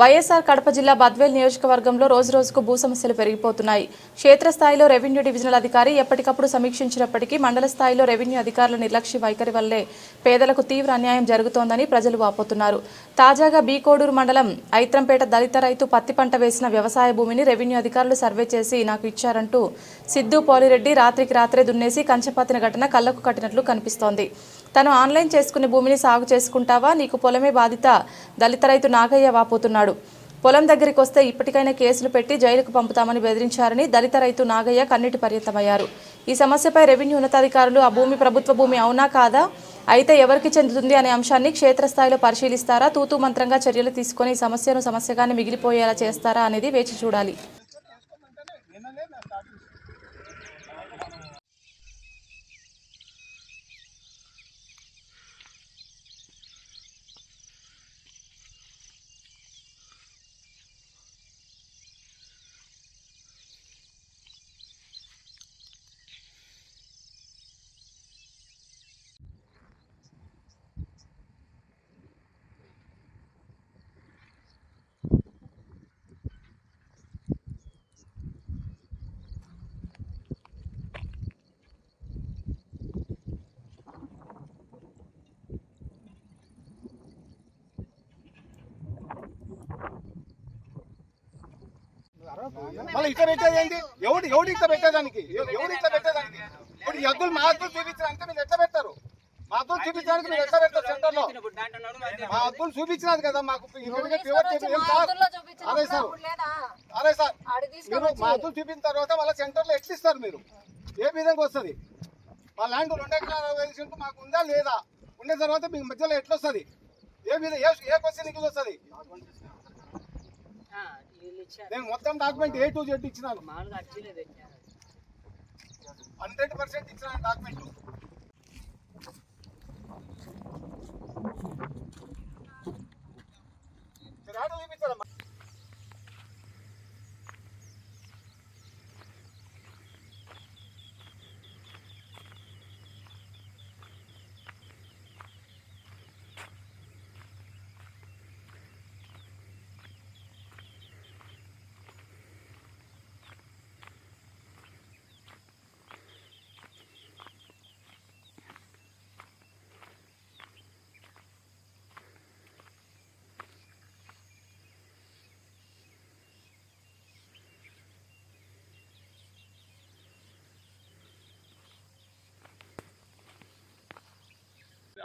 వైఎస్ఆర్ కడప జిల్లా బద్వేల్ నియోజకవర్గంలో రోజు రోజుకు భూ సమస్యలు పెరిగిపోతున్నాయి. క్షేత్రస్థాయిలో రెవెన్యూ డివిజనల్ అధికారి ఎప్పటికప్పుడు సమీక్షించినప్పటికీ మండల స్థాయిలో రెవెన్యూ అధికారుల నిర్లక్ష్య వైఖరి వల్లే పేదలకు తీవ్ర అన్యాయం జరుగుతోందని ప్రజలు వాపోతున్నారు. తాజాగా బీకోడూరు మండలం ఐత్రంపేట దళిత రైతు పత్తి పంట వేసిన వ్యవసాయ భూమిని రెవెన్యూ అధికారులు సర్వే చేసి నాకు ఇచ్చారంటూ సిద్ధు పోలిరెడ్డి రాత్రికి రాత్రే దున్నేసి కంచపాతిన ఘటన కళ్ళకు కట్టినట్లు కనిపిస్తోంది. తను ఆన్లైన్ చేసుకునే భూమిని సాగు చేసుకుంటావా? నీకు పొలమే బాధిత. దళిత రైతు నాగయ్య వాపోతున్నాడు. పొలం దగ్గరికి వస్తే ఇప్పటికైనా కేసులు పెట్టి జైలుకు పంపుతామని బెదిరించారని దళిత రైతు నాగయ్య కన్నీటి పర్యతమయ్యారు. ఈ సమస్యపై రెవెన్యూ ఉన్నతాధికారులు ఆ భూమి ప్రభుత్వ భూమి అవునా కాదా? అయితే ఎవరికి చెందుతుంది? అనే అంశాన్ని క్షేత్రస్థాయిలో పరిశీలిస్తారా? తూతూ మంత్రంగా చర్యలు తీసుకొని ఈ సమస్యను సమస్యగానే మిగిలిపోయేలా చేస్తారా అనేది వేచి చూడాలి. మళ్ళీ ఇట్లా పెట్టేది ఏంటి? ఎవడు ఎవడు ఇట్లా పెట్టేదానికి? ఎవ- ఎవడు ఇట్లా పెట్టేదానికి? ఇప్పుడు ఈ హద్దులు మా హద్దులు చూపించాలంటే మీరు ఎట్లా పెడతారు? మా హద్దులు చూపించడానికి మీరు ఎట్లా పెడతారు సెంటర్లో మా హద్దులు చూపించినది కదా మాకు అదే సార్? అదే సార్. మీరు మా హద్దులు చూపించిన తర్వాత మళ్ళీ సెంటర్లో ఎట్లా ఇస్తారు మీరు? ఏ విధంగా వస్తుంది? మా ల్యాండ్ రెండు ఎకరాల అరవై సెంట్లు మాకు ఉందా లేదా? ఉండే తర్వాత మీకు మధ్యలో ఎట్లా వస్తుంది? ఏ విధంగా ఏ ఏ క్వశ్చన్ వస్తుంది? నేను మొత్తం డాక్యుమెంట్ ఏ టు జెడ్ ఇచ్చినాను. హండ్రెడ్ పర్సెంట్ ఇచ్చిన డాక్యుమెంట్ చూపించాలమ్మా.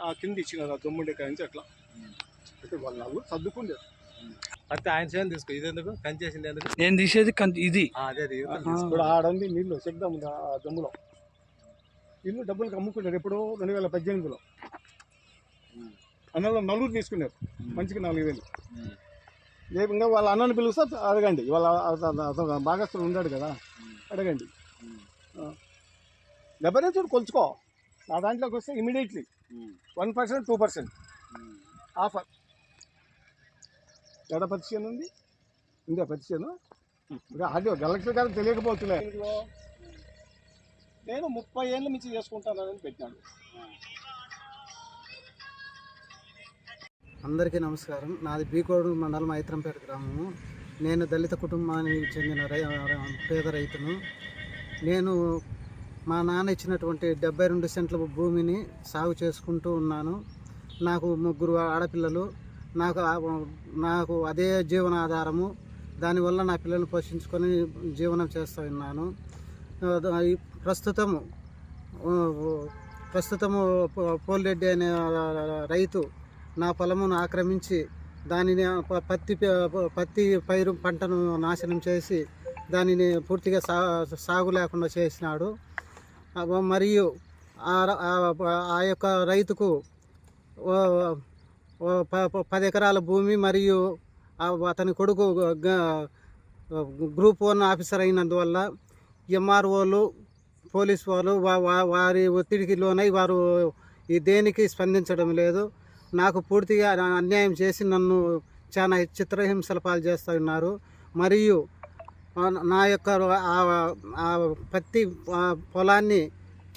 ఆ కింద ఇచ్చినారు ఆ దమ్ముండే కాయించి అట్లా. అయితే వాళ్ళు నలుగురు సర్దుకుంటారు అయితే ఆయన చేయం తీసుకో ఇది ఎందుకు? కంచేసింది ఎందుకు? నేను తీసేది కం- ఇది. ఆ, అదే అది ఇప్పుడు ఆడంది నీళ్ళు చెక్దాం ఉంది ఆ దమ్ములో. ఇల్లు డబ్బులకు అమ్ముకున్నారు ఎప్పుడో రెండు వేల పద్దెనిమిదిలో. అందులో నలుగురు తీసుకున్నారు మంచికి నాలుగు వేలు. రేపు ఇంకా వాళ్ళ అన్నని పిలుస్తే అడగండి. వాళ్ళ భాగస్థులు ఉన్నాడు కదా అడగండి. డెబ్బై చూడు కొలుచుకో. నా దాంట్లోకి వస్తే immediately one percent two percent offer ఎక్కడ పరిచయం ఉంది? ఉందా పరిచయం? అది కలెక్టర్ గారికి తెలియకపోతులే నేను ముప్పై ఏళ్ళ నుంచి చేసుకుంటానని పెట్టాను అందరికీ నమస్కారం. నాది బీకోడు మండలం ఐత్రంపేట గ్రామము. నేను దళిత కుటుంబానికి చెందిన రై పేద రైతును. నేను మా నాన్న ఇచ్చినటువంటి డెబ్బై రెండు సెంట్ల భూమిని సాగు చేసుకుంటూ ఉన్నాను. నాకు ముగ్గురు ఆడపిల్లలు నాకు నాకు అదే జీవనాధారము దానివల్ల నా పిల్లల్ని పోషించుకొని జీవనం చేస్తూ ఉన్నాను. ప్రస్తుతము ప్రస్తుతము పోలిరెడ్డి అనే రైతు నా పొలమును ఆక్రమించి దానిని పత్తి పత్తి పైరు పంటను నాశనం చేసి దానిని పూర్తిగా సా సాగు లేకుండా చేసినాడు. మరియు ఆ ఆ- యొక్క రైతుకు ఓ- ప- పది ఎకరాల భూమి మరియు అతని కొడుకు గ్రూప్ వన్ ఆఫీసర్ అయినందువల్ల ఎంఆర్ఓలు పోలీస్ వాళ్ళు వారి ఒత్తిడికి లోనై వారు ఈ దేనికి స్పందించడం లేదు. నాకు పూర్తిగా అన్యాయం చేసి నన్ను చాలా చిత్రహింసల పాలు చేస్తున్నారు మరియు నా యొక్క ఆ- పత్తి పొలాన్ని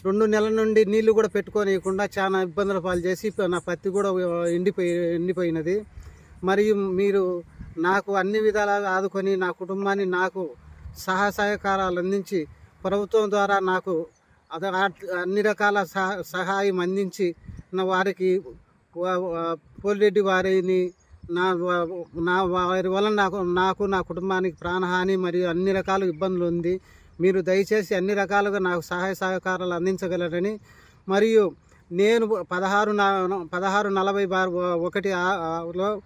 రెండు నెలల నుండి నీళ్ళు కూడా పెట్టుకోనియకుండా చాలా ఇబ్బందుల పాలు చేసి నా పత్తి కూడా ఎండిపోయి ఎండిపోయినది. మరియు మీరు నాకు అన్ని విధాలుగా ఆదుకొని నా కుటుంబాన్ని నాకు సహాయ సహకారాలు అందించి ప్రభుత్వం ద్వారా నాకు అన్ని రకాల సహ- సహాయం అందించి నా వారికి పోలిరెడ్డి వారిని నా నా వారి వల్ల నాకు నాకు నా కుటుంబానికి ప్రాణహాని మరియు అన్ని రకాల ఇబ్బందులు ఉంది. మీరు దయచేసి అన్ని రకాలుగా నాకు సహాయ సహకారాలు అందించగలరని మరియు నేను పదహారు నా- పదహారు నలభై బార్ ఒకటి లో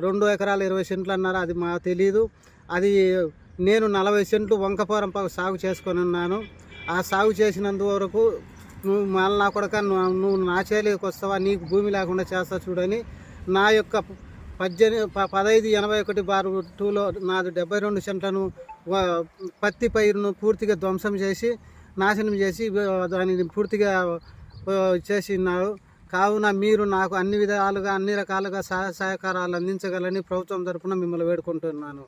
రెండు ఎకరాలు ఇరవై సెంట్లు అన్నారు. అది మాకు తెలియదు అది నేను నలభై సెంట్లు వంకపురం సాగు చేసుకొని ఉన్నాను. ఆ సాగు చేసినందు వరకు నువ్వు మళ్ళీ నా కొడక నువ్వు నా చేలికి వస్తావా? నీకు భూమి లేకుండా చేస్తా చూడని నా యొక్క పద్దెనిమిది ప- పదహైదు ఎనభై ఒకటి బారు టూలో నాది డెబ్బై రెండు సెంట్లను పత్తి పైరును పూర్తిగా ధ్వంసం చేసి నాశనం చేసి దానిని పూర్తిగా చేసి చేసినారు. కావున మీరు నాకు అన్ని విధాలుగా అన్ని రకాలుగా సహాయ సహకారాలు అందించగలని ప్రభుత్వం తరఫున మిమ్మల్ని వేడుకుంటున్నాను.